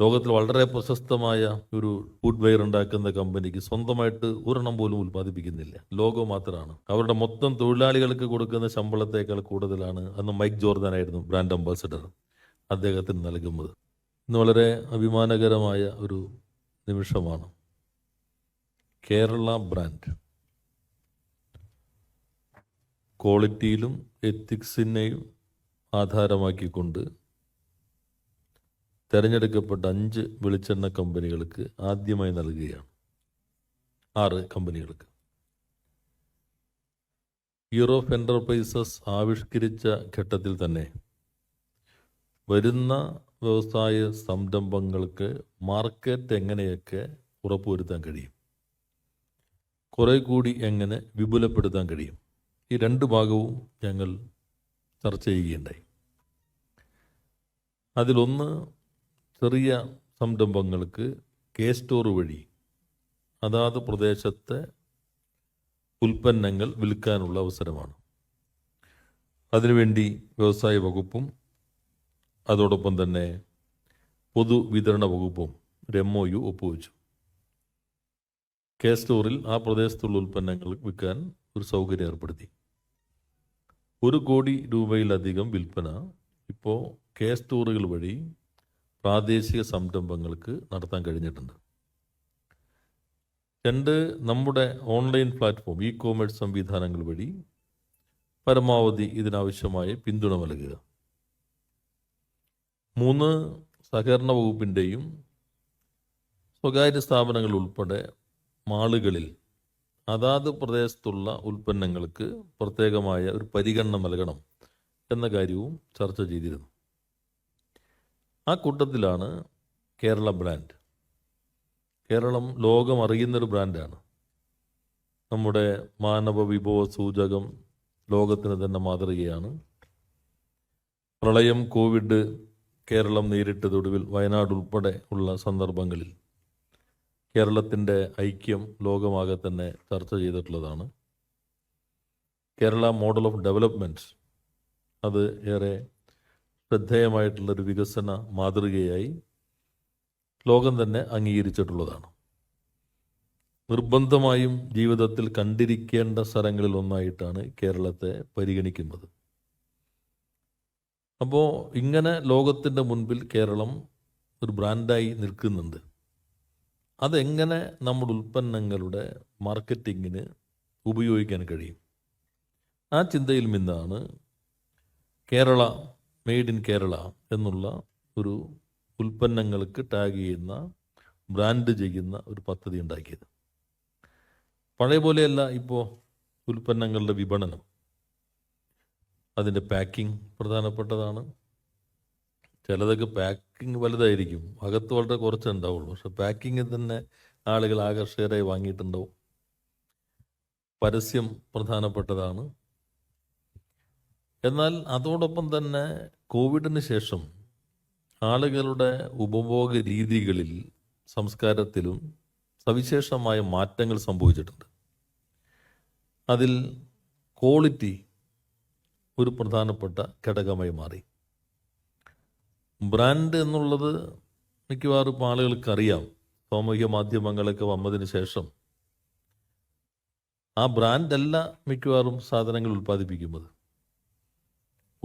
ലോകത്തിൽ വളരെ പ്രശസ്തമായ ഒരു ഫുഡ് വെയർ ഉണ്ടാക്കുന്ന കമ്പനിക്ക് സ്വന്തമായിട്ട് ഒരെണ്ണം പോലും ഉൽപ്പാദിപ്പിക്കുന്നില്ല. ലോഗോ മാത്രമാണ് അവരുടെ മൊത്തം തൊഴിലാളികൾക്ക് കൊടുക്കുന്ന ശമ്പളത്തേക്കാൾ കൂടുതലാണ് അന്ന് മൈക്ക് ജോർദാൻ ആയിരുന്നു ബ്രാൻഡ് അംബാസഡർ അദ്ദേഹത്തിന് നൽകുന്നത്. ഇന്ന് വളരെ അഭിമാനകരമായ ഒരു നിമിഷമാണ്. കേരള ബ്രാൻഡ്. ക്വാളിറ്റിയിലും എത്തിക്സിനെയും ആധാരമാക്കിക്കൊണ്ട് തിരഞ്ഞെടുക്കപ്പെട്ട അഞ്ച് വെളിച്ചെണ്ണ കമ്പനികൾക്ക് ആദ്യമായി നൽകുകയാണ്. ആറ് കമ്പനികൾക്ക്. യൂറോപ്പ് എന്റർപ്രൈസസ് ആവിഷ്കരിച്ച ഘട്ടത്തിൽ തന്നെ വരുന്ന വ്യവസായ സംരംഭങ്ങൾക്ക് മാർക്കറ്റ് എങ്ങനെയൊക്കെ ഉറപ്പുവരുത്താൻ കഴിയും? കുറെ കൂടി എങ്ങനെ വിപുലപ്പെടുത്താൻ കഴിയും? ഈ രണ്ട് ഭാഗവും ഞങ്ങൾ ചർച്ച ചെയ്യുകയുണ്ടായി. അതിലൊന്ന് ചെറിയ സംരംഭങ്ങൾക്ക് കെ സ്റ്റോർ വഴി അതാത് പ്രദേശത്തെ ഉൽപ്പന്നങ്ങൾ വിൽക്കാനുള്ള അവസരമാണ്. അതിനുവേണ്ടി വ്യവസായ വകുപ്പും അതോടൊപ്പം തന്നെ പൊതുവിതരണ വകുപ്പും എം ഒ യു ഒപ്പുവെച്ചു. കെ സ്റ്റോറിൽ ആ പ്രദേശത്തുള്ള ഉൽപ്പന്നങ്ങൾ വിൽക്കാൻ ഒരു സൗകര്യം ഏർപ്പെടുത്തി. ഒരു കോടി രൂപയിലധികം വിൽപ്പന ഇപ്പോൾ കെ സ്റ്റോറുകൾ വഴി പ്രാദേശിക സംരംഭങ്ങൾക്ക് നടത്താൻ കഴിഞ്ഞിട്ടുണ്ട്. രണ്ട് നമ്മുടെ ഓൺലൈൻ പ്ലാറ്റ്ഫോം ഇ കോമേഴ്സ് സംവിധാനങ്ങൾ വഴി പരമാവധി ഇതിനാവശ്യമായ പിന്തുണ നൽകുക. മൂന്ന് സഹകരണ വകുപ്പിന്റെയും സ്വകാര്യ സ്ഥാപനങ്ങൾ ഉൾപ്പെടെ മാളുകളിൽ അതാത് പ്രദേശത്തുള്ള ഉൽപ്പന്നങ്ങൾക്ക് പ്രത്യേകമായ ഒരു പരിഗണന നൽകണം എന്ന കാര്യവും ചർച്ച ചെയ്തിരുന്നു. ആ കൂട്ടത്തിലാണ് കേരള ബ്രാൻഡ്. കേരളം ലോകം അറിയുന്നൊരു ബ്രാൻഡാണ്. നമ്മുടെ മാനവ വിഭവ സൂചകം ലോകത്തിന് തന്നെ മാതൃകയാണ്. പ്രളയം കോവിഡ് കേരളം നേരിട്ടതൊടുവിൽ വയനാട് ഉൾപ്പെടെ ഉള്ള സന്ദർഭങ്ങളിൽ കേരളത്തിന്റെ ഐക്യം ലോകമാകെ തന്നെ ചർച്ച ചെയ്തിട്ടുള്ളതാണ്. കേരള മോഡൽ ഓഫ് ഡെവലപ്മെന്റ് അത് ഏറെ ശ്രദ്ധേയമായിട്ടുള്ളൊരു വികസന മാതൃകയായി ലോകം തന്നെ അംഗീകരിച്ചിട്ടുള്ളതാണ്. നിർബന്ധമായും ജീവിതത്തിൽ കണ്ടിരിക്കേണ്ട സ്ഥലങ്ങളിൽ ഒന്നായിട്ടാണ് കേരളത്തെ പരിഗണിക്കുന്നത്. അപ്പോൾ ഇങ്ങനെ ലോകത്തിന്റെ മുൻപിൽ കേരളം ഒരു ബ്രാൻഡായി നിൽക്കുന്നുണ്ട്. അതെങ്ങനെ നമ്മുടെ ഉൽപ്പന്നങ്ങളുടെ മാർക്കറ്റിങ്ങിന് ഉപയോഗിക്കാൻ കഴിയും? ആ ചിന്തയിൽ നിന്നാണ് കേരള മെയ്ഡ് ഇൻ കേരള എന്നുള്ള ഒരു ഉൽപ്പന്നങ്ങൾക്ക് ടാഗ് ചെയ്യുന്ന ബ്രാൻഡ് ചെയ്യുന്ന ഒരു പദ്ധതി ഉണ്ടാക്കിയത്. പഴയ പോലെയല്ല ഇപ്പോൾ ഉൽപ്പന്നങ്ങളുടെ വിപണനം. അതിന്റെ പാക്കിംഗ് പ്രധാനപ്പെട്ടതാണ്. ചിലതൊക്കെ പാക്കിംഗ് വലുതായിരിക്കും. അകത്ത് വളരെ കുറച്ചേ ഉണ്ടാവുള്ളൂ. പക്ഷെ പാക്കിങ്ങിൽ തന്നെ ആളുകൾ ആകർഷകരായി വാങ്ങിയിട്ടുണ്ടാവും. പരസ്യം പ്രധാനപ്പെട്ടതാണ്. എന്നാൽ അതോടൊപ്പം തന്നെ കോവിഡിന് ശേഷം ആളുകളുടെ ഉപഭോഗ രീതികളിൽ സംസ്കാരത്തിലും സവിശേഷമായ മാറ്റങ്ങൾ സംഭവിച്ചിട്ടുണ്ട്. അതിൽ ക്വാളിറ്റി ഒരു പ്രധാനപ്പെട്ട ഘടകമായി മാറി. ബ്രാൻഡ് എന്നുള്ളത് മിക്കവാറും ഇപ്പോൾ ആളുകൾക്കറിയാം. സാമൂഹ്യ മാധ്യമങ്ങളൊക്കെ വന്നതിന് ശേഷം ആ ബ്രാൻഡല്ല മിക്കവാറും സാധനങ്ങൾ ഉൽപ്പാദിപ്പിക്കുന്നത്.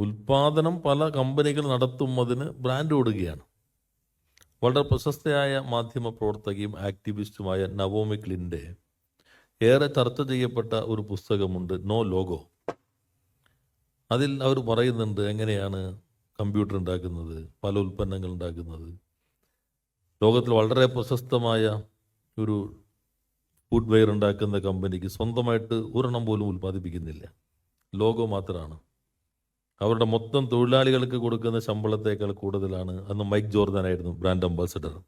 ഉൽപാദനം പല കമ്പനികൾ നടത്തുന്നതിന് ബ്രാൻഡ് ഓടുകയാണ്. വളരെ പ്രശസ്തയായ മാധ്യമ പ്രവർത്തകയും ആക്ടിവിസ്റ്റുമായ നവോമി ക്ലിന്റെ ഏറെ ചർച്ച ചെയ്യപ്പെട്ട ഒരു പുസ്തകമുണ്ട് നോ ലോഗോ. അതിൽ അവർ പറയുന്നുണ്ട് എങ്ങനെയാണ് കമ്പ്യൂട്ടർ ഉണ്ടാക്കുന്നത് പല ഉൽപ്പന്നങ്ങൾ ഉണ്ടാക്കുന്നത്. ലോകത്തിൽ വളരെ പ്രശസ്തമായ ഒരു ഫുഡ് വെയർ ഉണ്ടാക്കുന്ന കമ്പനിക്ക് സ്വന്തമായിട്ട് ഒരെണ്ണം പോലും ഉൽപ്പാദിപ്പിക്കുന്നില്ല. ലോഗോ മാത്രമാണ്. അവരുടെ മൊത്തം തൊഴിലാളികൾക്ക് കൊടുക്കുന്ന ശമ്പളത്തേക്കാൾ കൂടുതലാണ്. അന്ന് മൈക്ക് ജോർദാൻ ആയിരുന്നു ബ്രാൻഡ് അംബാസഡർ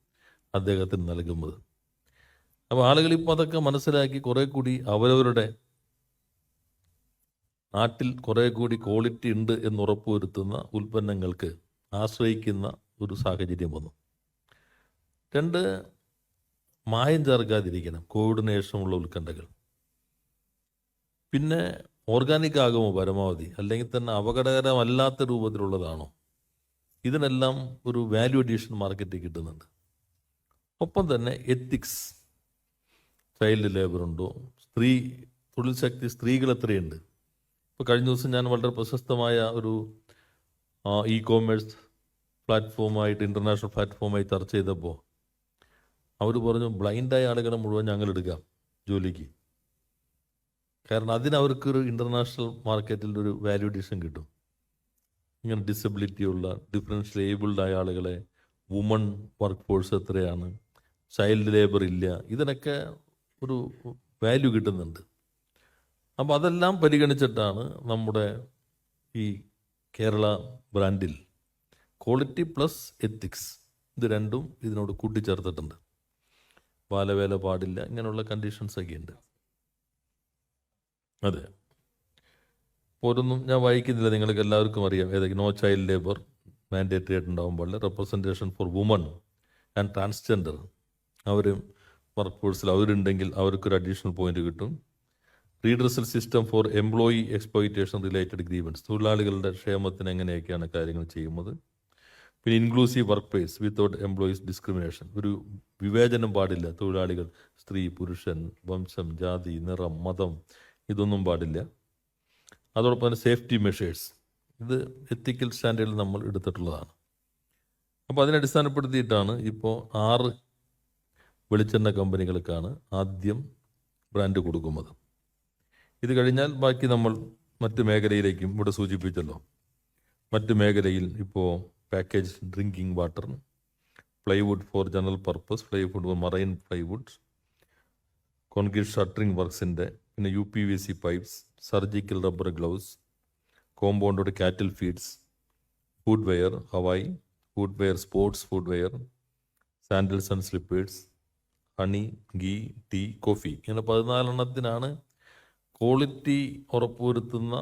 അദ്ദേഹത്തിന് നൽകുന്നത്. അപ്പോൾ ആളുകൾ ഇപ്പോൾ അതൊക്കെ മനസ്സിലാക്കി കുറേ കൂടി അവരവരുടെ നാട്ടിൽ കുറേ കൂടി ക്വാളിറ്റി ഉണ്ട് എന്ന് ഉറപ്പുവരുത്തുന്ന ഉൽപ്പന്നങ്ങൾക്ക് ആശ്രയിക്കുന്ന ഒരു സാഹചര്യം വന്നു. രണ്ട് മായം ചേർക്കാതിരിക്കണം. കോവിഡിന് ശേഷമുള്ള ഉത്കണ്ഠകൾ. പിന്നെ ഓർഗാനിക് ആകുമോ പരമാവധി? അല്ലെങ്കിൽ തന്നെ അപകടകരമല്ലാത്ത രൂപത്തിലുള്ളതാണോ? ഇതിനെല്ലാം ഒരു വാല്യൂ അഡീഷൻ മാർക്കറ്റിൽ കിട്ടുന്നുണ്ട്. ഒപ്പം തന്നെ എത്തിക്സ് ചൈൽഡ് ലേബർ ഉണ്ടോ? സ്ത്രീ തൊഴിൽ ശക്തി സ്ത്രീകൾ എത്രയുണ്ട്? ഇപ്പോൾ കഴിഞ്ഞ ദിവസം ഞാൻ വളരെ പ്രശസ്തമായ ഒരു ഇ കോമേഴ്സ് പ്ലാറ്റ്ഫോമായിട്ട് ഇന്റർനാഷണൽ പ്ലാറ്റ്ഫോമായി ചർച്ച ചെയ്തപ്പോൾ അവർ പറഞ്ഞു ബ്ലൈൻഡായ ആളുകളെ മുഴുവൻ ഞങ്ങൾ എടുക്കാം ജോലിക്ക്. കാരണം അതിന് അവർക്കൊരു ഇന്റർനാഷണൽ മാർക്കറ്റിൽ ഒരു വാല്യൂ ഡിഷൻ കിട്ടും. ഇങ്ങനെ ഡിസബിലിറ്റി ഉള്ള ഡിഫറൻഷ്യൽ ഏബിൾഡ് ആയ ആളുകളെ വുമൺ വർക്ക് ഫോഴ്സ് എത്രയാണ് ചൈൽഡ് ലേബർ ഇല്ല ഇതിനൊക്കെ ഒരു വാല്യൂ കിട്ടുന്നുണ്ട്. അപ്പോൾ അതെല്ലാം പരിഗണിച്ചിട്ടാണ് നമ്മുടെ ഈ കേരള ബ്രാൻഡിൽ ക്വാളിറ്റി പ്ലസ് എത്തിക്സ് ഇത് രണ്ടും ഇതിനോട് കൂട്ടിച്ചേർത്തിട്ടുണ്ട്. ബാലവേല പാടില്ല ഇങ്ങനെയുള്ള കണ്ടീഷൻസ് ഒക്കെ ഉണ്ട്. അതെ. ഓരോന്നും ഞാൻ വായിക്കുന്നില്ല. നിങ്ങൾക്ക് എല്ലാവർക്കും അറിയാം. ഏതൊക്കെ? നോ ചൈൽഡ് ലേബർ മാൻഡേറ്ററി ആയിട്ടുണ്ടാവും. പാടില്ല representation for woman and transgender our work ഫോഴ്സിൽ അവരുണ്ടെങ്കിൽ അവർക്കൊരു അഡീഷണൽ പോയിന്റ് കിട്ടും. Redressal system for employee exploitation related grievance തൊഴിലാളികളുടെ ക്ഷേമത്തിന് എങ്ങനെയൊക്കെയാണ് കാര്യങ്ങൾ ചെയ്യുന്നത്? പിന്നെ inclusive work place without employees discrimination ഒരു വിവേചനം പാടില്ല. തൊഴിലാളികൾ സ്ത്രീ പുരുഷൻ വംശം ജാതി നിറം മതം ഇതൊന്നും പാടില്ല. അതോടൊപ്പം തന്നെ സേഫ്റ്റി മെഷേഴ്സ്. ഇത് എത്തിക്കൽ സ്റ്റാൻഡേർഡിൽ നമ്മൾ എടുത്തിട്ടുള്ളതാണ്. അപ്പോൾ അതിനെ അടിസ്ഥാനപ്പെടുത്തിയിട്ടാണ് ഇപ്പോൾ ആറ് വെളിച്ചെണ്ണ കമ്പനികൾക്കാണ് ആദ്യം ബ്രാൻഡ് കൊടുക്കുന്നത്. ഇത് കഴിഞ്ഞാൽ ബാക്കി നമ്മൾ മറ്റ് മേഖലയിലേക്കും ഇവിടെ സൂചിപ്പിച്ചല്ലോ. മറ്റ് മേഖലയിൽ ഇപ്പോൾ package drinking water plywood for general purpose plywood marine plywood concrete shuttering വർക്ക്സിന്റെ പിന്നെ U P V C pipes surgical rubber gloves compounded cattle feeds footwear Hawaii footwear sports footwear sandals and slippers honey ghee tea coffee ഇങ്ങനെ പതിനാലെണ്ണത്തിനാണ് quality ഉറപ്പുവരുത്തുന്ന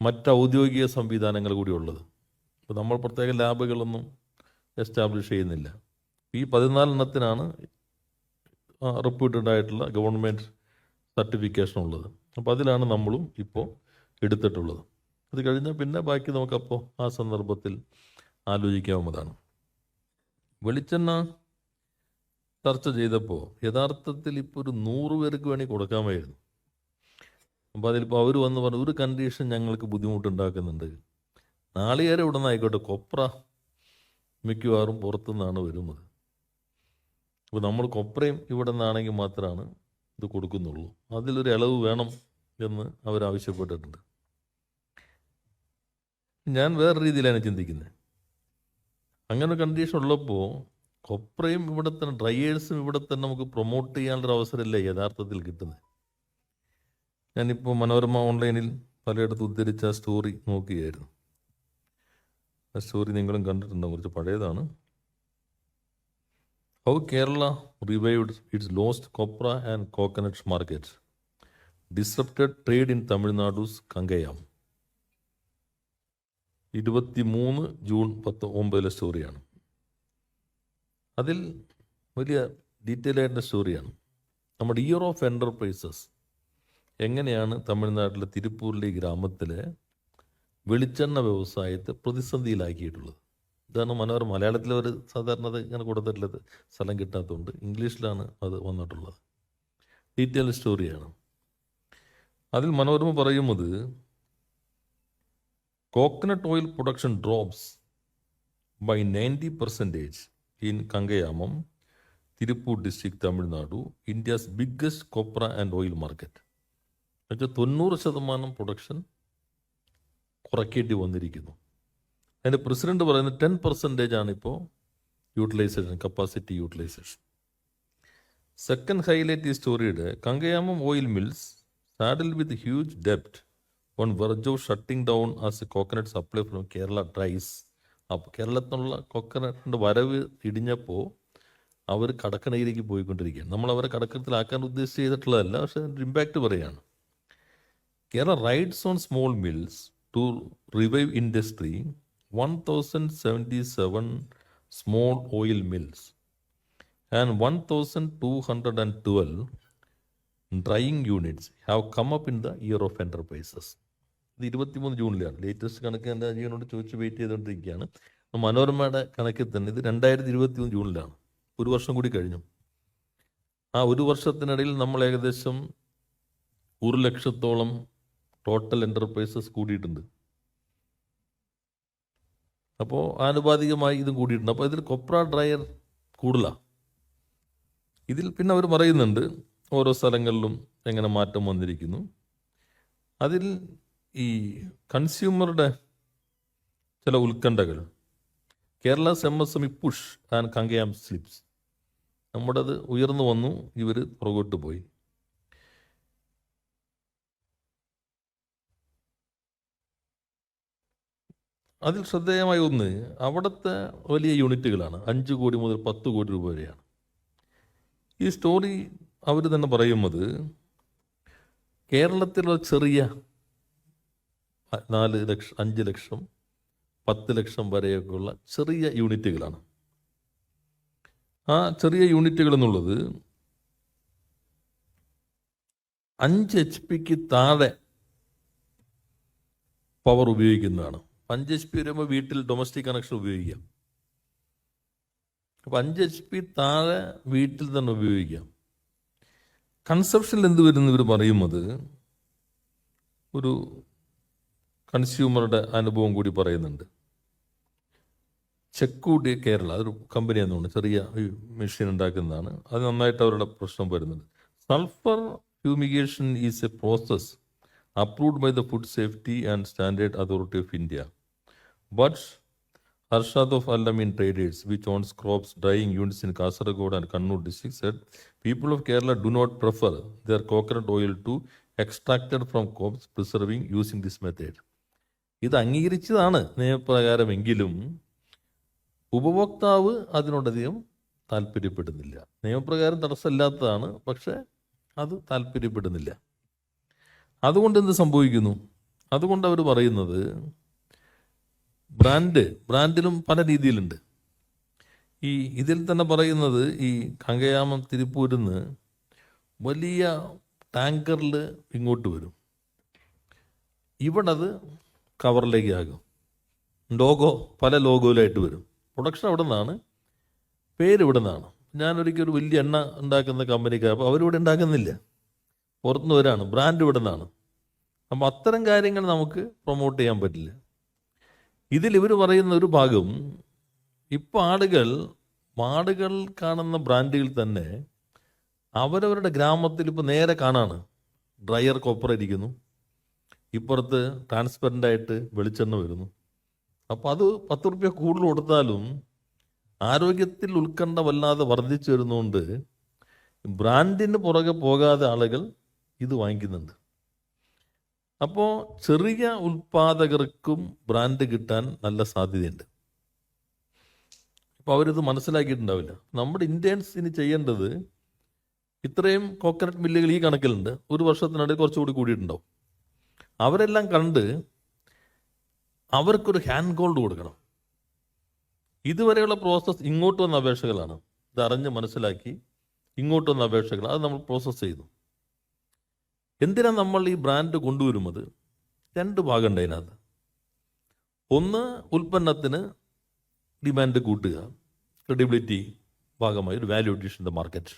മറ്റ് ഔദ്യോഗിക സംവിധാനങ്ങൾ കൂടി ഉള്ളത്. ഇപ്പോൾ നമ്മൾ പ്രത്യേക ലാബുകളൊന്നും എസ്റ്റാബ്ലിഷ് ചെയ്യുന്നില്ല. ഈ പതിനാലെണ്ണത്തിനാണ് റിപ്യൂട്ടഡ് ആയിട്ടുള്ള ഗവൺമെന്റ് സർട്ടിഫിക്കേഷൻ ഉള്ളത് അപ്പോൾ അതിലാണ് നമ്മളും ഇപ്പോൾ എടുത്തിട്ടുള്ളത്. അത് കഴിഞ്ഞാൽ പിന്നെ ബാക്കി നമുക്കപ്പോൾ ആ സന്ദർഭത്തിൽ ആലോചിക്കാവുന്നതാണ്. വെളിച്ചെണ്ണ ചർച്ച ചെയ്തപ്പോൾ യഥാർത്ഥത്തിൽ ഇപ്പോൾ ഒരു നൂറ് പേർക്ക് വേണമെങ്കിൽ കൊടുക്കാമായിരുന്നു. അപ്പോൾ അതിലിപ്പോൾ അവർ വന്ന് പറഞ്ഞു ഒരു കണ്ടീഷൻ ഞങ്ങൾക്ക് ബുദ്ധിമുട്ടുണ്ടാക്കുന്നുണ്ട്. നാളികേരം ഇവിടെ നിന്നായിക്കോട്ടെ കൊപ്ര മിക്കവാറും പുറത്തുനിന്നാണ് വരുന്നത്. അപ്പോൾ നമ്മൾ കൊപ്രയും ഇവിടെ നിന്നാണെങ്കിൽ മാത്രമാണ് ഇത് കൊടുക്കുന്നുള്ളൂ. അതിലൊരു ഇളവ് വേണം എന്ന് അവരാവശ്യപ്പെട്ടിട്ടുണ്ട് ഞാൻ വേറെ രീതിയിലാണ് ചിന്തിക്കുന്നത്. അങ്ങനെ ഒരു കണ്ടീഷൻ ഉള്ളപ്പോൾ കൊപ്രയും ഇവിടെ തന്നെ ഡ്രയേഴ്സും ഇവിടെ തന്നെ നമുക്ക് പ്രൊമോട്ട് ചെയ്യാനുള്ള അവസരമല്ലേ യഥാർത്ഥത്തിൽ കിട്ടുന്നത്? ഞാനിപ്പോൾ മനോരമ ഓൺലൈനിൽ പലയിടത്ത് ഉദ്ധരിച്ച സ്റ്റോറി നോക്കുകയായിരുന്നു. ആ സ്റ്റോറി നിങ്ങളും കണ്ടിട്ടുണ്ടോ? കുറച്ച് പഴയതാണ്. How Kerala revived its lost copra and coconut market disrupted trade in Tamil Nadu's Kangayam ഇരുപത്തി മൂന്ന് ജൂൺ പത്ത് ഒമ്പതിലെ സ്റ്റോറിയാണ് അതിൽ വലിയ ഡീറ്റെയിൽ ആയിട്ടുള്ള സ്റ്റോറിയാണ് നമ്മുടെ ഇയർ ഓഫ് എന്റർപ്രൈസസ് എങ്ങനെയാണ് തമിഴ്നാട്ടിലെ തിരുപ്പൂരിലെ ഗ്രാമത്തിലെ വെളിച്ചെണ്ണ വ്യവസായത്തെ പ്രതിസന്ധിയിലാക്കിയിട്ടുള്ളത്? ഇതാണ് മനോഹർ മലയാളത്തിൽ ഒരു സാധാരണ അത് ഇങ്ങനെ കൊടുത്തിട്ടുള്ളത്. സ്ഥലം കിട്ടാത്തതുകൊണ്ട് ഇംഗ്ലീഷിലാണ് അത് വന്നിട്ടുള്ളത്. ഡീറ്റെയിൽ സ്റ്റോറിയാണ് അതിൽ മനോരമ പറയുന്നത് coconut oil production drops by ninety percentage in Kangayam Tiruppur district Tamil Nadu India's biggest copra and oil market എന്നുവെച്ചാൽ തൊണ്ണൂറ് ശതമാനം പ്രൊഡക്ഷൻ കുറയ്ക്കേണ്ടി വന്നിരിക്കുന്നു. അതിന്റെ പ്രസിഡന്റ് പറയുന്നത് ടെൻ പെർസെന്റേജ് ആണ് ഇപ്പോൾ utilization capacity utilization second highlight ഈ സ്റ്റോറിയുടെ Kangayam oil mills saddle with huge ഡെപ്റ്റ് on verge of shutting down as a coconut supply from Kerala dries അപ്പോൾ കേരളത്തിനുള്ള കോക്കനട്ടിന്റെ വരവ് ഇടിഞ്ഞപ്പോൾ അവർ കടക്കണയിലേക്ക് പോയിക്കൊണ്ടിരിക്കുകയാണ്. നമ്മൾ അവരെ കടക്കണത്തിലാക്കാൻ ഉദ്ദേശിച്ച് ചെയ്തിട്ടുള്ളതല്ല പക്ഷേ അതിന്റെ ഇമ്പാക്റ്റ് പറയുകയാണ് Kerala rides on small mills to revive industry one thousand seventy seven small oil mills and one thousand two hundred and twelve drying units have come up in the year of enterprises ഇത് ഇരുപത്തിമൂന്ന് ജൂണിലാണ്. Latest കണക്ക് എന്റെ ജീവനോട് ചോദിച്ച് wait ചെയ്തുകൊണ്ടിരിക്കുകയാണ് മനോരമയുടെ കണക്കിൽ തന്നെ ഇത് രണ്ടായിരത്തി ഇരുപത്തി മൂന്ന് ജൂണിലാണ്. ഒരു വർഷം കൂടി കഴിഞ്ഞു. ആ ഒരു വർഷത്തിനിടയിൽ നമ്മൾ ഏകദേശം ഒരു ലക്ഷത്തോളം ടോട്ടൽ എന്റർപ്രൈസസ് കൂടിയിട്ടുണ്ട്. അപ്പോൾ ആനുപാതികമായി ഇതും കൂടിയിട്ടുണ്ട്. അപ്പോൾ ഇതിൽ കൊപ്ര ഡ്രയർ കൂടുതലാണ് ഇതിൽ പിന്നെ അവർ പറയുന്നുണ്ട് ഓരോ സ്ഥലങ്ങളിലും എങ്ങനെ മാറ്റം വന്നിരിക്കുന്നു. അതിൽ ഈ കൺസ്യൂമറുടെ ചില ഉത്കണ്ഠകൾ Kerala M S M E push and Kangayam slips നമ്മുടേത് ഉയർന്നു വന്നു ഇവർ പുറകോട്ട് പോയി. അതിൽ ശ്രദ്ധേയമായ ഒന്ന് അവിടുത്തെ വലിയ യൂണിറ്റുകളാണ്. അഞ്ച് കോടി മുതൽ പത്ത് കോടി രൂപ വരെയാണ്. ഈ സ്റ്റോറി അവർ തന്നെ പറയുന്നത് കേരളത്തിലുള്ള ചെറിയ നാല് ലക്ഷം അഞ്ച് ലക്ഷം പത്ത് ലക്ഷം വരെയൊക്കെയുള്ള ചെറിയ യൂണിറ്റുകളാണ്. ആ ചെറിയ യൂണിറ്റുകൾ എന്നുള്ളത് അഞ്ച് എച്ച് പിക്ക് താഴെ പവർ ഉപയോഗിക്കുന്നതാണ്. അഞ്ച് എച്ച് പി വരുമ്പോൾ വീട്ടിൽ ഡൊമസ്റ്റിക് കണക്ഷൻ ഉപയോഗിക്കാം. അപ്പം അഞ്ച് എച്ച് പി താഴെ വീട്ടിൽ തന്നെ ഉപയോഗിക്കാം. കൺസെപ്ഷനിൽ എന്ത് വരുന്നു ഇവർ പറയുന്നത്? ഒരു കൺസ്യൂമറുടെ അനുഭവം കൂടി പറയുന്നുണ്ട്. ചെക്കൂട്ടി കേരള അതൊരു കമ്പനി എന്നുണ്ട് ചെറിയ മെഷീൻ ഉണ്ടാക്കുന്നതാണ്. അത് നന്നായിട്ട് അവരുടെ പ്രശ്നം വരുന്നുണ്ട്. Sulphur fumigation is a process approved by the food safety and standard authority of India. But Arshad of Alamin Traders, which owns crops drying units in Kasaragod and Kannur district, said people of Kerala do not prefer their coconut oil to extracted from crops preserving using this method. ഇത് അംഗീകരിച്ചതാണ് നിയമപ്രകാരമെങ്കിലും ഉപഭോക്താവ് അതിനോടധികം താല്പര്യപ്പെടുന്നില്ല നിയമപ്രകാരം തടസ്സമില്ലാത്തതാണ് പക്ഷെ അത് താല്പര്യപ്പെടുന്നില്ല അതുകൊണ്ട് എന്ത് സംഭവിക്കുന്നു അതുകൊണ്ട് അവർ പറയുന്നത് ബ്രാൻഡ് ബ്രാൻഡിലും പല രീതിയിലുണ്ട്. ഈ ഇതിൽ തന്നെ പറയുന്നത് ഈ കങ്കയാമം തിരുപ്പൂരിൽ നിന്ന് വലിയ ടാങ്കറിൽ ഇങ്ങോട്ട് വരും. ഇവിടെ അത് കവറിലേക്ക് ആകും. ലോഗോ പല ലോഗോയിലായിട്ട് വരും. പ്രൊഡക്ഷൻ അവിടെ നിന്നാണ് പേര് ഇവിടെ നിന്നാണ് ഞാനൊരിക്കൽ ഒരു വലിയ എണ്ണ ഉണ്ടാക്കുന്ന കമ്പനിക്കാർ അപ്പോൾ അവരിവിടെ ഉണ്ടാക്കുന്നില്ല. പുറത്തുനിന്ന് വരാണ്. ബ്രാൻഡ് ഇവിടെ നിന്നാണ് അപ്പോൾ അത്തരം കാര്യങ്ങൾ നമുക്ക് പ്രൊമോട്ട് ചെയ്യാൻ പറ്റില്ല. ഇതിൽ ഇവർ പറയുന്ന ഒരു ഭാഗം ഇപ്പോൾ ആളുകൾ മാടുകൾ കാണുന്ന ബ്രാൻഡുകൾ തന്നെ അവരവരുടെ ഗ്രാമത്തിൽ ഇപ്പോൾ നേരെ കാണാണ്. ഡ്രയർ കോപ്പർ ഇരിക്കുന്നു. ഇപ്പുറത്ത് ട്രാൻസ്പെറന്റ് ആയിട്ട് വെളിച്ചെണ്ണ വരുന്നു. അപ്പോൾ അത് പത്ത് റുപ്യ കൂടുതൽ കൊടുത്താലും ആരോഗ്യത്തിൽ ഉത്കണ്ഠ വല്ലാതെ വർദ്ധിച്ചു വരുന്നതുകൊണ്ട് ബ്രാൻഡിന് പുറകെ പോകാതെ ആളുകൾ ഇത് വാങ്ങിക്കുന്നുണ്ട്. അപ്പോൾ ചെറിയ ഉൽപാദകർക്കും ബ്രാൻഡ് കിട്ടാൻ നല്ല സാധ്യതയുണ്ട്. അപ്പോൾ അവരിത് മനസ്സിലാക്കിയിട്ടുണ്ടാവില്ല. നമ്മുടെ ഇന്ത്യൻസ് ഇനി ചെയ്യേണ്ടത് ഇത്രയും കോക്കനട്ട് മില്ലുകൾ ഈ കണക്കിലുണ്ട്. ഒരു വർഷത്തിനിടയിൽ കുറച്ചുകൂടി കൂടിയിട്ടുണ്ടാവും. അവരെല്ലാം കണ്ട് അവർക്കൊരു ഹാൻഡ് ഗോൾഡ് കൊടുക്കണം. ഇതുവരെയുള്ള പ്രോസസ്സ് ഇങ്ങോട്ട് വന്ന അപേക്ഷകളാണ്. ഇത് അറിഞ്ഞ് മനസ്സിലാക്കി ഇങ്ങോട്ട് വന്ന അപേക്ഷകൾ അത് നമ്മൾ പ്രോസസ്സ് ചെയ്തു എന്തിനാ നമ്മൾ ഈ ബ്രാൻഡ് കൊണ്ടുവരുന്നത്? രണ്ട് ഭാഗമുണ്ട് അതിനകത്ത്. ഒന്ന് ഉൽപ്പന്നത്തിന് ഡിമാൻഡ് കൂട്ടുക. ക്രെഡിബിലിറ്റി ഭാഗമായി ഒരു വാല്യൂ അഡീഷൻ ദ മാർക്കറ്റ്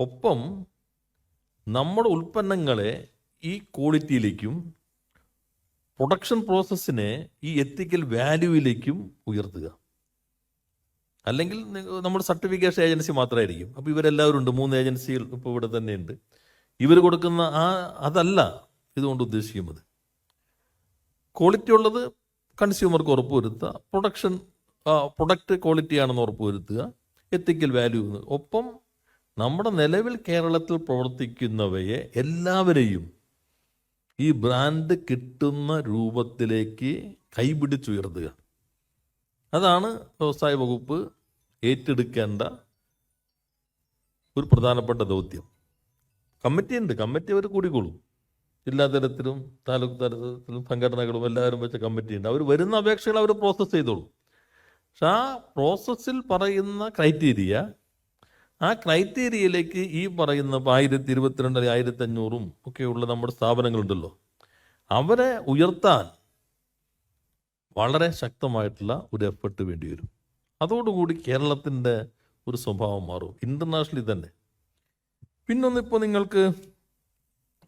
ഒപ്പം നമ്മുടെ ഉൽപ്പന്നങ്ങളെ ഈ ക്വാളിറ്റിയിലേക്കും പ്രൊഡക്ഷൻ പ്രോസസ്സിനെ ഈ എത്തിക്കൽ വാല്യൂവിലേക്കും ഉയർത്തുക. അല്ലെങ്കിൽ നമ്മുടെ സർട്ടിഫിക്കേഷൻ ഏജൻസി മാത്രമായിരിക്കും അപ്പോൾ ഇവരെല്ലാവരും ഉണ്ട് മൂന്ന് ഏജൻസികൾ ഇപ്പോൾ ഇവിടെ തന്നെയുണ്ട്. ഇവർ കൊടുക്കുന്ന ആ അതല്ല ഇതുകൊണ്ട് ഉദ്ദേശിക്കുന്നത്. ക്വാളിറ്റി ഉള്ളത് കൺസ്യൂമർക്ക് ഉറപ്പുവരുത്തുക പ്രൊഡക്ഷൻ പ്രൊഡക്റ്റ് ക്വാളിറ്റി ആണെന്ന് ഉറപ്പുവരുത്തുക എത്തിക്കൽ വാല്യൂ ഒപ്പം നമ്മുടെ നിലവിൽ കേരളത്തിൽ പ്രവർത്തിക്കുന്നവയെ എല്ലാവരെയും ഈ ബ്രാൻഡ് കിട്ടുന്ന രൂപത്തിലേക്ക് കൈപിടിച്ചുയർത്തുക. അതാണ് വ്യവസായ വകുപ്പ് ഏറ്റെടുക്കേണ്ട ഒരു പ്രധാനപ്പെട്ട ദൗത്യം. കമ്മിറ്റി ഉണ്ട് കമ്മിറ്റി അവർ കൂടിക്കോളും. ജില്ലാ തലത്തിലും താലൂക്ക് തലത്തിലും സംഘടനകളും എല്ലാവരും വെച്ച കമ്മിറ്റി ഉണ്ട്. അവർ വരുന്ന അപേക്ഷകൾ അവർ പ്രോസസ്സ് ചെയ്തോളും. പക്ഷെ ആ പ്രോസസ്സിൽ പറയുന്ന ക്രൈറ്റീരിയ ആ ക്രൈറ്റീരിയയിലേക്ക് ഈ പറയുന്ന ആയിരത്തി ഇരുപത്തിരണ്ട് ആയിരത്തി അഞ്ഞൂറും ഒക്കെയുള്ള നമ്മുടെ സ്ഥാപനങ്ങളുണ്ടല്ലോ. അവരെ ഉയർത്താൻ വളരെ ശക്തമായിട്ടുള്ള ഒരു എഫേർട്ട് വേണ്ടി വരും അതോടുകൂടി കേരളത്തിന്റെ ഒരു സ്വഭാവം മാറും. ഇന്റർനാഷണലി തന്നെ. പിന്നൊന്നിപ്പോൾ നിങ്ങൾക്ക്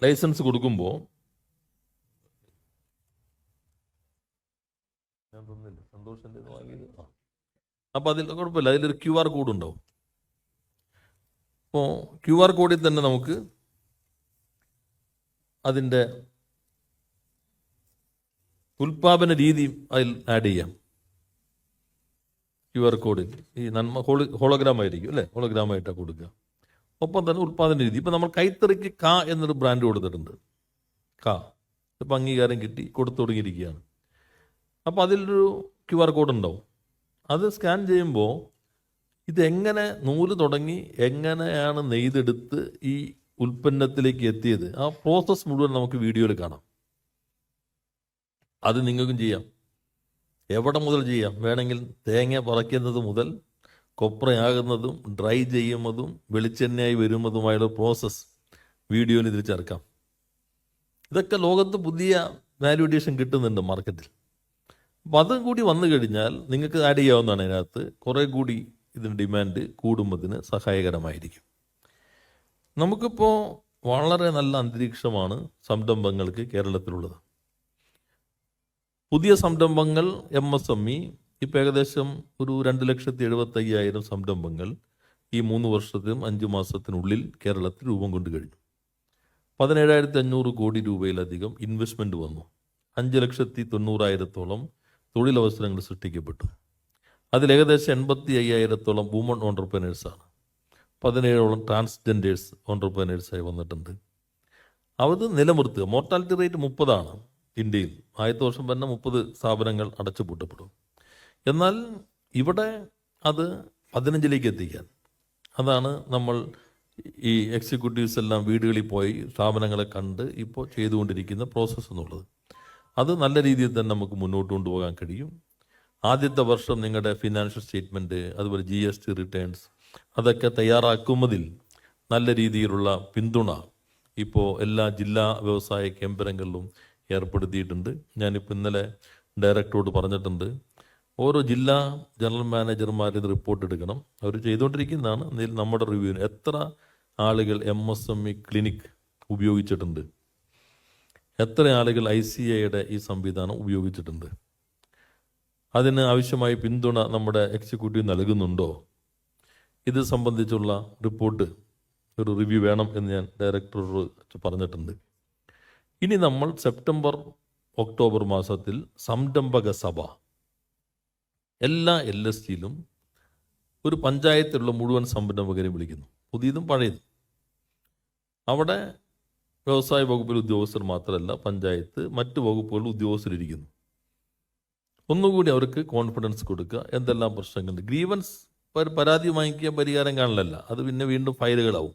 ലൈസൻസ് കൊടുക്കുമ്പോൾ ഞാൻ തന്നില്ല. സന്തോഷിന്റെ വാങ്ങിയത്? ആ. അപ്പോൾ അതിൽ കുഴപ്പമില്ല. അതിലൊരു ക്യു ആർ കോഡ് ഉണ്ടാവും. അപ്പോൾ ക്യു ആർ കോഡിൽ തന്നെ നമുക്ക് അതിന്റെ ഉൽപാദന രീതി അതിൽ ആഡ് ചെയ്യാം. ക്യു ആർ കോഡിൽ. ഈ നന്മ ഹോളി ഹോളോഗ്രാം ആയിരിക്കും അല്ലേ? ഹോളോഗ്രാം ആയിട്ടാണ് കൊടുക്കുക. ഒപ്പം തന്നെ ഉൽപാദന രീതി. ഇപ്പം നമ്മൾ കൈത്തറിക്ക് ക എന്നൊരു ബ്രാൻഡ് കൊടുത്തിട്ടുണ്ട്. ക. ഇപ്പം അംഗീകാരം കിട്ടി കൊടുത്തു തുടങ്ങിയിരിക്കുകയാണ്. അപ്പോൾ അതിലൊരു ക്യു ആർ കോഡ് ഉണ്ടാവും. അത് സ്കാൻ ചെയ്യുമ്പോൾ ഇതെങ്ങനെ നൂൽ തുടങ്ങി എങ്ങനെയാണ് നെയ്തെടുത്ത് ഈ ഉൽപ്പന്നത്തിലേക്ക് എത്തിയത്? ആ പ്രോസസ്സ് മുഴുവൻ നമുക്ക് വീഡിയോയിൽ കാണാം. അത് നിങ്ങൾക്കും ചെയ്യാം. എവിടെ മുതൽ ചെയ്യാം? വേണമെങ്കിൽ തേങ്ങ പറയ്ക്കുന്നത് മുതൽ കൊപ്രയാകുന്നതും ഡ്രൈ ചെയ്യുന്നതും വെളിച്ചെണ്ണയായി വരുന്നതുമായുള്ള പ്രോസസ്സ് വീഡിയോയിൽ ഇതിൽ ചേർക്കാം. ഇതൊക്കെ ലോകത്ത് പുതിയ വാല്യൂ അഡീഷൻ കിട്ടുന്നുണ്ട് മാർക്കറ്റിൽ അപ്പം അതും കൂടി വന്നു കഴിഞ്ഞാൽ നിങ്ങൾക്ക് ആഡ് ചെയ്യാവുന്നതാണ് അതിനകത്ത് കുറേ കൂടി ഇതിന് ഡിമാൻഡ് കൂടുമ്പതിന് സഹായകരമായിരിക്കും. നമുക്കിപ്പോൾ വളരെ നല്ല അന്തരീക്ഷമാണ് സംരംഭങ്ങൾക്ക് കേരളത്തിലുള്ളത്. പുതിയ സംരംഭങ്ങൾ എം എസ് എം ഇ ഇപ്പം ഏകദേശം ഒരു രണ്ട് ലക്ഷത്തി എഴുപത്തയ്യായിരം സംരംഭങ്ങൾ ഈ മൂന്ന് വർഷത്തിനും അഞ്ച് മാസത്തിനുള്ളിൽ കേരളത്തിൽ രൂപം കൊണ്ട് കഴിഞ്ഞു. പതിനേഴായിരത്തി അഞ്ഞൂറ് കോടി രൂപയിലധികം ഇൻവെസ്റ്റ്മെന്റ് വന്നു. അഞ്ച് ലക്ഷത്തി തൊണ്ണൂറായിരത്തോളം തൊഴിലവസരങ്ങൾ സൃഷ്ടിക്കപ്പെട്ടു. അതിൽ ഏകദേശം എൺപത്തി അയ്യായിരത്തോളം വുമൺ ഓണ്ടർപ്രനേഴ്സാണ് പതിനേഴോളം ട്രാൻസ്ജെൻഡേഴ്സ് ഓണ്ടർപ്രനേഴ്സായി വന്നിട്ടുണ്ട്. അത് നിലനിർത്തുക. മോർട്ടാലിറ്റി റേറ്റ് മുപ്പതാണ്. ഇന്ത്യയിൽ ആദ്യത്തെ വർഷം തന്നെ മുപ്പത് സ്ഥാപനങ്ങൾ അടച്ചുപൂട്ടപ്പെടും. എന്നാൽ ഇവിടെ അത് പതിനഞ്ചിലേക്ക് എത്തിക്കാൻ. അതാണ് നമ്മൾ ഈ എക്സിക്യൂട്ടീവ്സ് എല്ലാം വീടുകളിൽ പോയി സ്ഥാപനങ്ങളെ കണ്ട് ഇപ്പോൾ ചെയ്തുകൊണ്ടിരിക്കുന്ന പ്രോസസ്സ് എന്നുള്ളത്. അത് നല്ല രീതിയിൽ തന്നെ നമുക്ക് മുന്നോട്ട് കൊണ്ടുപോകാൻ കഴിയും. ആദ്യത്തെ വർഷം നിങ്ങളുടെ ഫിനാൻഷ്യൽ സ്റ്റേറ്റ്മെന്റ് അതുപോലെ ജി എസ് ടി റിട്ടേൺസ് അതൊക്കെ തയ്യാറാക്കുന്നതിൽ നല്ല രീതിയിലുള്ള പിന്തുണ ഇപ്പോൾ എല്ലാ ജില്ലാ വ്യവസായ കേന്ദ്രങ്ങളിലും ഏർപ്പെടുത്തിയിട്ടുണ്ട്. ഞാനിപ്പോൾ ഇന്നലെ ഡയറക്ടറോട് പറഞ്ഞിട്ടുണ്ട്. ഓരോ ജില്ലാ ജനറൽ മാനേജർമാരിൽ നിന്ന് റിപ്പോർട്ട് എടുക്കണം. അവർ ചെയ്തുകൊണ്ടിരിക്കുന്നതാണ് അതിൽ നമ്മുടെ റിവ്യൂവിന് എത്ര ആളുകൾ M S M E clinic ഉപയോഗിച്ചിട്ടുണ്ട്? എത്ര ആളുകൾ ഐ സി ഐയുടെ ഈ സംവിധാനം ഉപയോഗിച്ചിട്ടുണ്ട്? അതിന് ആവശ്യമായ പിന്തുണ നമ്മുടെ എക്സിക്യൂട്ടീവ് നൽകുന്നുണ്ടോ? ഇത് സംബന്ധിച്ചുള്ള റിപ്പോർട്ട് ഒരു റിവ്യൂ വേണം എന്ന് ഞാൻ ഡയറക്ടറോട് പറഞ്ഞിട്ടുണ്ട്. ഇനി നമ്മൾ സെപ്റ്റംബർ ഒക്ടോബർ മാസത്തിൽ സംരംഭക സഭ എല്ലാ എൽ എസ് ടിയിലും ഒരു പഞ്ചായത്തിലുള്ള മുഴുവൻ സംരംഭകരെ വിളിക്കുന്നു. പുതിയതും പഴയതും. അവിടെ വ്യവസായ വകുപ്പിലെ ഉദ്യോഗസ്ഥർ മാത്രമല്ല പഞ്ചായത്ത് മറ്റ് വകുപ്പുകളിൽ ഉദ്യോഗസ്ഥരിരിക്കുന്നു. ഒന്നുകൂടി അവർക്ക് കോൺഫിഡൻസ് കൊടുക്കുക എന്തെല്ലാം പ്രശ്നങ്ങളുണ്ട്. ഗ്രീവൻസ് പരാതി വാങ്ങിക്കുക പരിഹാരം കാണലല്ല. അത് പിന്നെ വീണ്ടും ഫയലുകളാവും.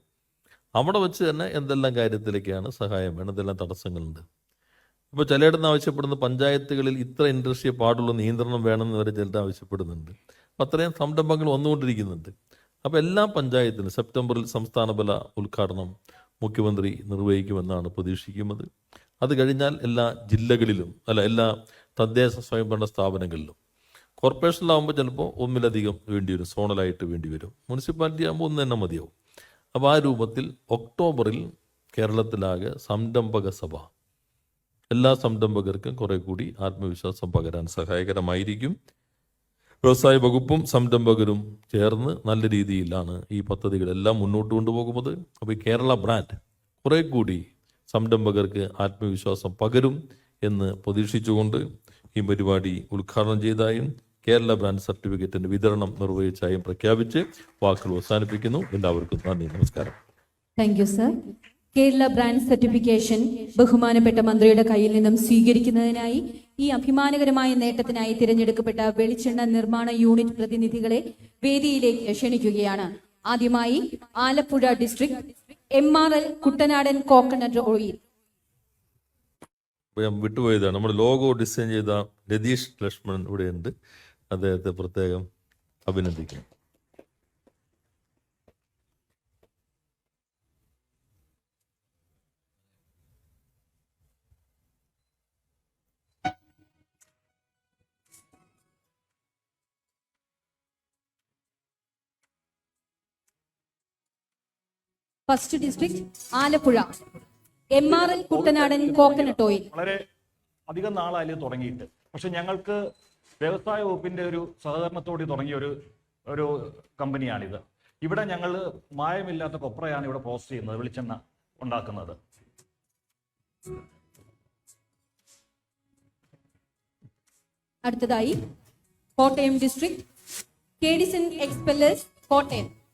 അവിടെ വെച്ച് തന്നെ എന്തെല്ലാം കാര്യത്തിലേക്കാണ് സഹായം വേണം എന്തെല്ലാം തടസ്സങ്ങളുണ്ട്. ഇപ്പോൾ ചിലയിടത്ത് ആവശ്യപ്പെടുന്ന പഞ്ചായത്തുകളിൽ ഇത്ര ഇൻഡസ്ട്രിയെ പാടുള്ള നിയന്ത്രണം വേണമെന്ന് വരെ ചിലർ ആവശ്യപ്പെടുന്നുണ്ട്. അപ്പം അത്രയും സംരംഭങ്ങൾ വന്നുകൊണ്ടിരിക്കുന്നുണ്ട്. അപ്പോൾ എല്ലാ പഞ്ചായത്തിനും സെപ്റ്റംബറിൽ സംസ്ഥാനതല ഉദ്ഘാടനം മുഖ്യമന്ത്രി നിർവഹിക്കുമെന്നാണ് പ്രതീക്ഷിക്കുന്നത്. അത് കഴിഞ്ഞാൽ എല്ലാ ജില്ലകളിലും അല്ല എല്ലാ തദ്ദേശ സ്വയംഭരണ സ്ഥാപനങ്ങളിലും. കോർപ്പറേഷനിലാവുമ്പോൾ ചിലപ്പോൾ ഒന്നിലധികം വേണ്ടി വരും സോണലായിട്ട് വേണ്ടി വരും മുനിസിപ്പാലിറ്റി ആകുമ്പോൾ ഒന്ന് തന്നെ മതിയാവും. അപ്പോൾ ആ രൂപത്തിൽ ഒക്ടോബറിൽ കേരളത്തിലാകെ സംരംഭക സഭ എല്ലാ സംരംഭകർക്കും കുറെ കൂടി ആത്മവിശ്വാസം പകരാൻ സഹായകരമായിരിക്കും. വ്യവസായ വകുപ്പും സംരംഭകരും ചേർന്ന് നല്ല രീതിയിലാണ് ഈ പദ്ധതികളെല്ലാം മുന്നോട്ട് കൊണ്ടുപോകുന്നത്. അപ്പോൾ ഈ കേരള ബ്രാൻഡ് കുറെ കൂടി സംരംഭകർക്ക് ആത്മവിശ്വാസം പകരും എന്ന് പ്രതീക്ഷിച്ചുകൊണ്ട് ഈ പരിപാടി ഉദ്ഘാടനം ചെയ്തായും കേരള ബ്രാൻഡ് സർട്ടിഫിക്കറ്റിന്റെ വിതരണം നിർവഹിച്ചായും പ്രഖ്യാപിച്ച് വാക്കുകൾ അവസാനിപ്പിക്കുന്നു. എല്ലാവർക്കും നന്ദി. നമസ്കാരം. Thank you sir Kerala brand certification ബഹുമാനപ്പെട്ട മന്ത്രിയുടെ കയ്യിൽ നിന്നും സ്വീകരിക്കുന്നതിനായി ഈ അഭിമാനകരമായ നേട്ടത്തിനായി തിരഞ്ഞെടുക്കപ്പെട്ട വെളിച്ചെണ്ണ നിർമ്മാണ യൂണിറ്റ് പ്രതിനിധികളെ വേദിയിലേക്ക് ക്ഷണിക്കുകയാണ്. ആദ്യമായി Alappuzha district M R L Kuttanadan coconut oil. വിട്ടുപോയതാണ്. നമ്മുടെ ലോഗോ ഡിസൈൻ ചെയ്ത രതീഷ് ലക്ഷ്മണൻ ഇവിടെയുണ്ട്. അദ്ദേഹത്തെ പ്രത്യേകം അഭിനന്ദിക്കുന്നു. First district Alappuzha. M R L Kuttanadan coconut oil. വളരെ അധികം നാളായി തുടങ്ങിയിട്ട്. പക്ഷെ ഞങ്ങൾക്ക് വ്യവസായ വകുപ്പിന്റെ ഒരു സഹകരണത്തോടെ തുടങ്ങിയ ഒരു ഒരു കമ്പനിയാണിത്. ഇവിടെ ഞങ്ങൾ മായമില്ലാത്ത കൊപ്രയാണ് ഇവിടെ പ്രോസസ് ചെയ്യുന്നത് വെളിച്ചെണ്ണ ഉണ്ടാക്കുന്നത്. അടുത്തതായി Kottayam district Kedison expellers Kottayam.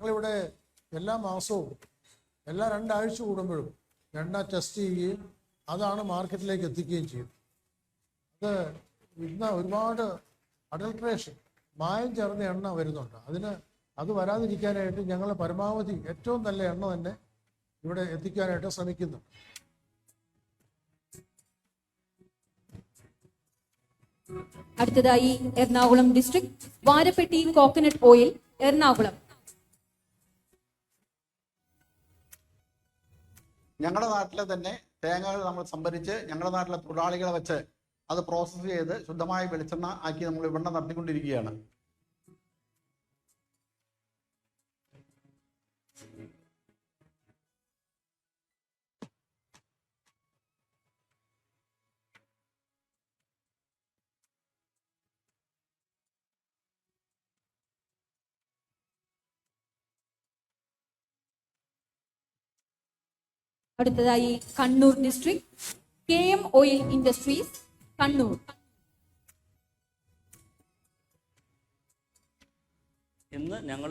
ഞങ്ങളിവിടെ എല്ലാ മാസവും എല്ലാ രണ്ടാഴ്ച കൂടുമ്പോഴും എണ്ണ ടെസ്റ്റ് ചെയ്യുകയും അതാണ് മാർക്കറ്റിലേക്ക് എത്തിക്കുകയും ചെയ്യും അത് ഇന്ന് ഒരുപാട് അഡൾട്രേഷൻ മായം ചേർന്ന എണ്ണ വരുന്നുണ്ട്. അതിന് അത് വരാതിരിക്കാനായിട്ട് ഞങ്ങൾ പരമാവധി ഏറ്റവും നല്ല എണ്ണ തന്നെ ഇവിടെ എത്തിക്കാനായിട്ട് ശ്രമിക്കുന്നുണ്ട്. അടുത്തതായി Ernakulam district Varappetty coconut oil Ernakulam. ഞങ്ങളുടെ നാട്ടിലെ തന്നെ തേങ്ങകൾ നമ്മൾ സംഭരിച്ച് ഞങ്ങളുടെ നാട്ടിലെ തൊഴിലാളികളെ വെച്ച് അത് പ്രോസസ്സ് ചെയ്ത് ശുദ്ധമായ വെളിച്ചെണ്ണ ആക്കി നമ്മൾ ഇവിടെ നടത്തിക്കൊണ്ടിരിക്കുകയാണ്. അടുത്തതായി Kannur district K M oil industries Kannur. ഇന്ന് ഞങ്ങൾ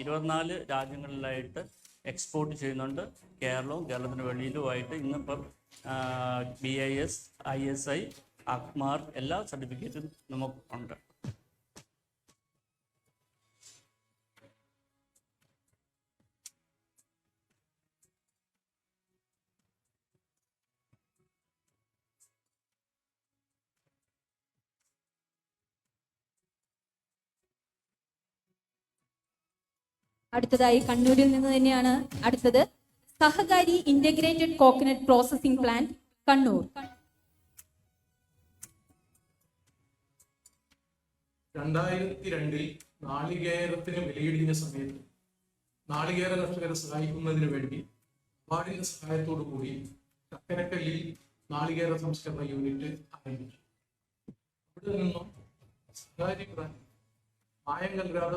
ഇരുപത്തിനാല് രാജ്യങ്ങളിലായിട്ട് എക്സ്പോർട്ട് ചെയ്യുന്നുണ്ട്. കേരളവും കേരളത്തിന് വെളിയിലുമായിട്ട് ഇന്നിപ്പം B I S I S I Agmark എല്ലാ സർട്ടിഫിക്കറ്റും നമുക്കുണ്ട് അടുത്തതായി കണ്ണൂരിൽ നിന്ന് തന്നെയാണ് അടുത്തത്. Sahakari integrated coconut processing plant Kannur. രണ്ടായിരത്തി രണ്ടിൽ നാളികേരത്തിന് വിലയിടിഞ്ഞ സമയത്ത് നാളികേര കർഷകരെ സഹായിക്കുന്നതിന് വേണ്ടി അവാർഡിന്റെ സഹായത്തോടു കൂടി കക്കനക്കല്ലിൽ നാളികേര സംസ്കരണ യൂണിറ്റ് ആരംഭിച്ചു. അവിടെ നിന്നും സ്വകാര്യ ബ്രാൻഡ് മായം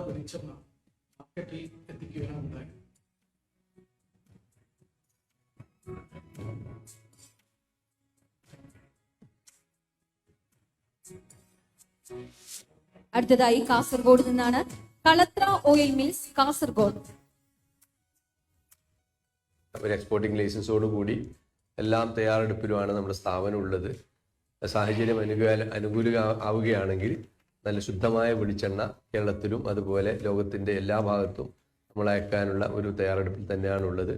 വെളിച്ചെണ്ണ ഉണ്ടായത് അടുത്തതായി കാസർഗോഡ് നിന്നാണ് കളത്ര ഓയിൽ മിൽസ് കാസർഗോഡ്. ഒരു എക്സ്പോർട്ടിംഗ് ലൈസൻസോട് കൂടി എല്ലാം തയ്യാറെടുപ്പിലുമാണ് നമ്മുടെ സ്ഥാപനം ഉള്ളത്. സാഹചര്യം അനുകൂല അനുകൂല ആവുകയാണെങ്കിൽ നല്ല ശുദ്ധമായ വെളിച്ചെണ്ണ കേരളത്തിലും അതുപോലെ ലോകത്തിന്റെ എല്ലാ ഭാഗത്തും നമ്മൾ അയക്കാനുള്ള ഒരു തയ്യാറെടുപ്പിൽ തന്നെയാണ് ഉള്ളത്